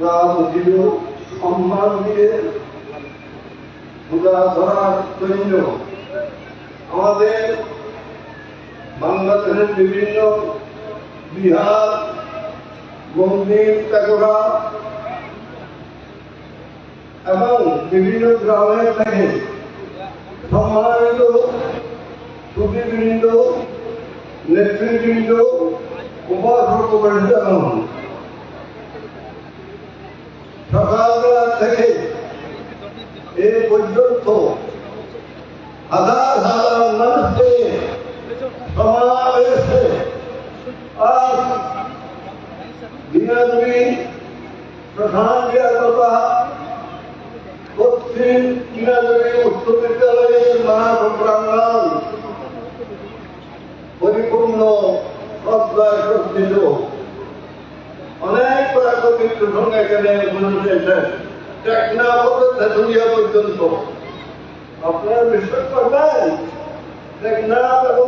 রাম দিল সম্মান দিয়ে পূজা করার জন্য আমাদের বাংলাদেশের বিভিন্ন বিহার মন্দির পেগোড়া এবং বিভিন্ন গ্রামের থেকে সম্মানিত সুদীবৃন্দ নেতৃবৃন্দ পরিচালন সকালবেলা থেকে এ পর্যন্ত হাজার হাজার মানুষকে সমাবেশে আজ দিনাজুড়ি প্রধান বিয়ারতা পশ্চিম দিনাজুড়ি উচ্চ বিদ্যালয়ের মাঠ অনেক প্রাকৃতিক এখানে টেকনা পর্যন্ত। আপনারা বিশ্বাস করবেন টেকনা এবং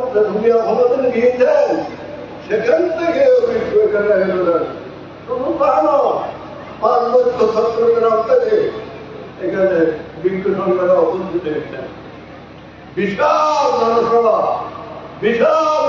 গিয়েছেন সেখান থেকে এখানে শুধু চট্টগ্রাম থেকে এখানে হয়েছেন বিশাল জনসভা, বিশাল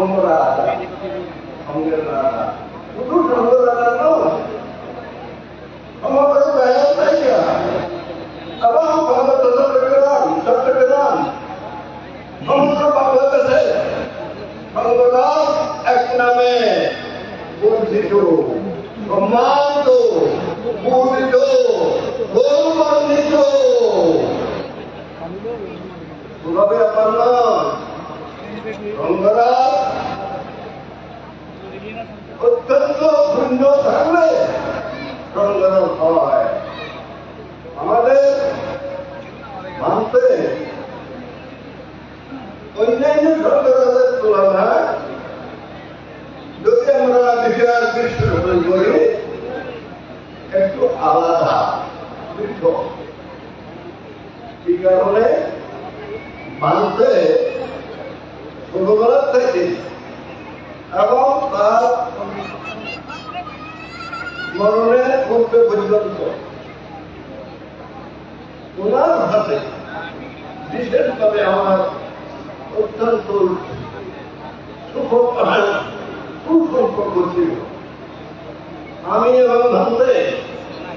সঙ্গ রাজা সঙ্গের রাজা। শুধু সঙ্গ রাজা নয় সমগ্র ব্যয় থেকে এবং ভারত চট্টগ্রাম চট্টগ্রাম সমগ্র বাংলাদেশে সর্বদাস এক নামে পরিচিত সম্মানিত পূজিত গৌরবান্বিত সুরভি আপনার রঙ্গরাজ অত্যন্ত শূন্য থাকলে রঙ্গরাজ হয় আমাদের মানতে অন্যান্য সরকারের তুলনায় যদি আমরা বিচার বিশ্লেষণ করি একটু আলাদা। এই কারণে মানতে ছোটবেলার থেকে এবং তার মরণের পূর্বে পর্যন্ত ওনার হাতে বিশেষভাবে আমার অত্যন্ত সুসম্পর্ক ছিল। আমি এবং ভাবতে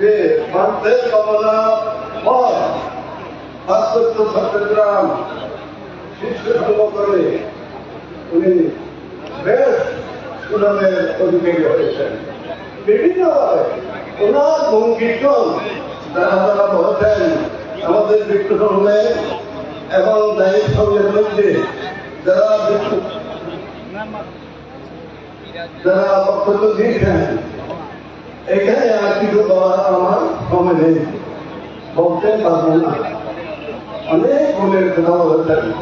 যে মানুষের কামনা হয় পার্বত্য চট্টগ্রাম শীর্ষ করে, উনি বেশ সুনামের অধিকারী হয়েছেন। বিভিন্নভাবে ওনার বঙ্কিজন যারা যারা বলেছেন আমাদের বিক্ষোভে এবং দায়িত্ব সঙ্গের মধ্যে যারা যারা বক্তব্য দিয়েছেন এখানে আর কিছু বলার আমার সময় নেই। বলতে পারব না। অনেক গুণের কথা বলেছেন।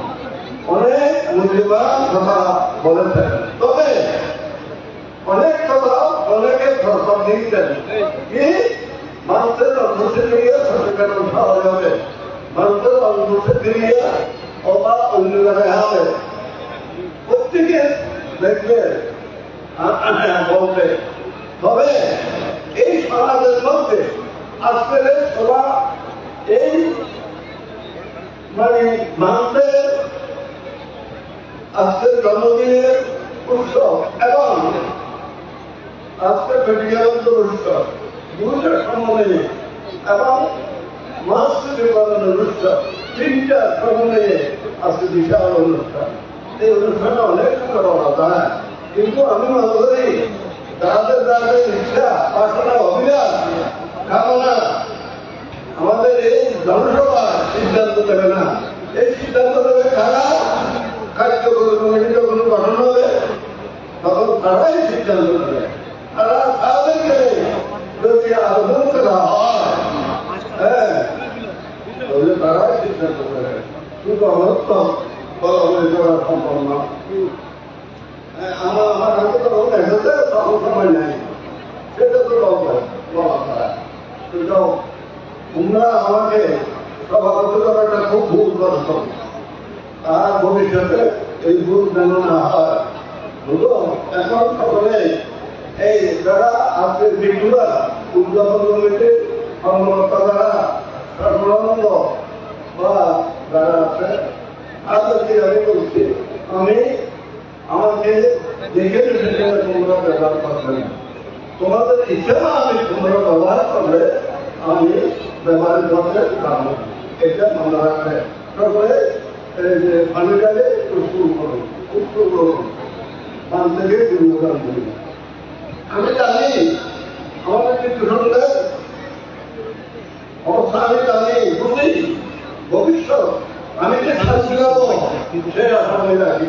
অনেক মূল্যবান কথা বলেছেন। তবে অনেক কথা অনেকে প্রস্তাব দিয়েছেন। কি? মানুষের অন্ধসে দিয়ে সচেতন হওয়া যাবে মানুষের অন্ধসে দিয়ে অবা জায়গায় হবে। প্রত্যেকে দেখবে বলবে তবে সমাজের মধ্যে আজকের সভা, এই মানে মানুষের আজকের জন্মদিনের উৎসব এবং আজকের মেডিকেল উৎসব দুইটার সমন্বয়ে এবং উৎসব আজকে বিশাল অনুষ্ঠান। এই অনুষ্ঠানটা অনেক করা যায়, কিন্তু আমি মনে করি যাদের যাদের ইচ্ছা বাসনা অভিলাষ কামনা। আমাদের এই জনসভা সিদ্ধান্ত দেবে না। এই সিদ্ধান্ত দেবে কারা? কার্যকরী কমিটি যখন গঠন হবে? তখন তারাই সিদ্ধান্ত দেবে তারা তাদেরকে যদি আবেদন করা হয় হ্যাঁ তারাই সিদ্ধান্ত দেবে কিন্তু বলাবলি সম্ভব না এখন এই যারা আজকে বিগুলা উদযাপন কমিটি কর্মকর্তা যারা সর্বানন্দ বা যারা আমি আমাকে দেখে তোমরা ব্যবহার করবে না তোমাদের ইচ্ছে আমি তোমরা ব্যবহার করলে আমি ব্যবহার করতে পারব এটা মনে রাখবে তারপরে পানিটাকে উৎসুল করুন উৎসুল করুন পান থেকে দুর্নীতি করুন আমি জানি আমাদের কিছু সঙ্গে অবস্থা আমি জানি বুঝি ভবিষ্যৎ আমি যে পাবো সে আশা আমি রাখি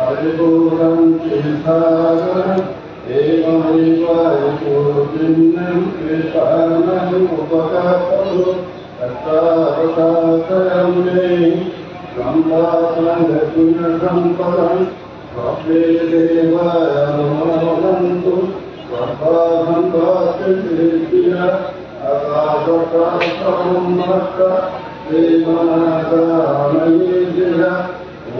परिपूर्णं कृष्णागरम् एवमेवाय पूर्णं कृष्णानम् उपकर्तुं तत्तावताकरं मे सम्भासङ्गुणसम्पदम् स्वप्ने देवाय नमोऽनन्तु स्वभावं वासिद्धिया अकाशकाशं नमः देवानागामये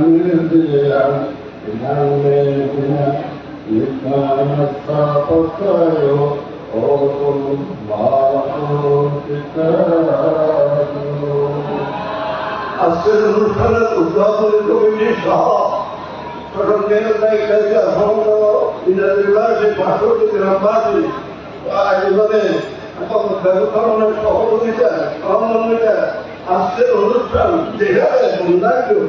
بالبدع بها لسان الساقطين قول معروف السر الفلك الضابط من الشعراء فكان الله كذا فوق الى الرواج محدود برمادي واعجبني وقد ذكرنا الشعور بذلك امر بذلك السر الفلك جهاد منادي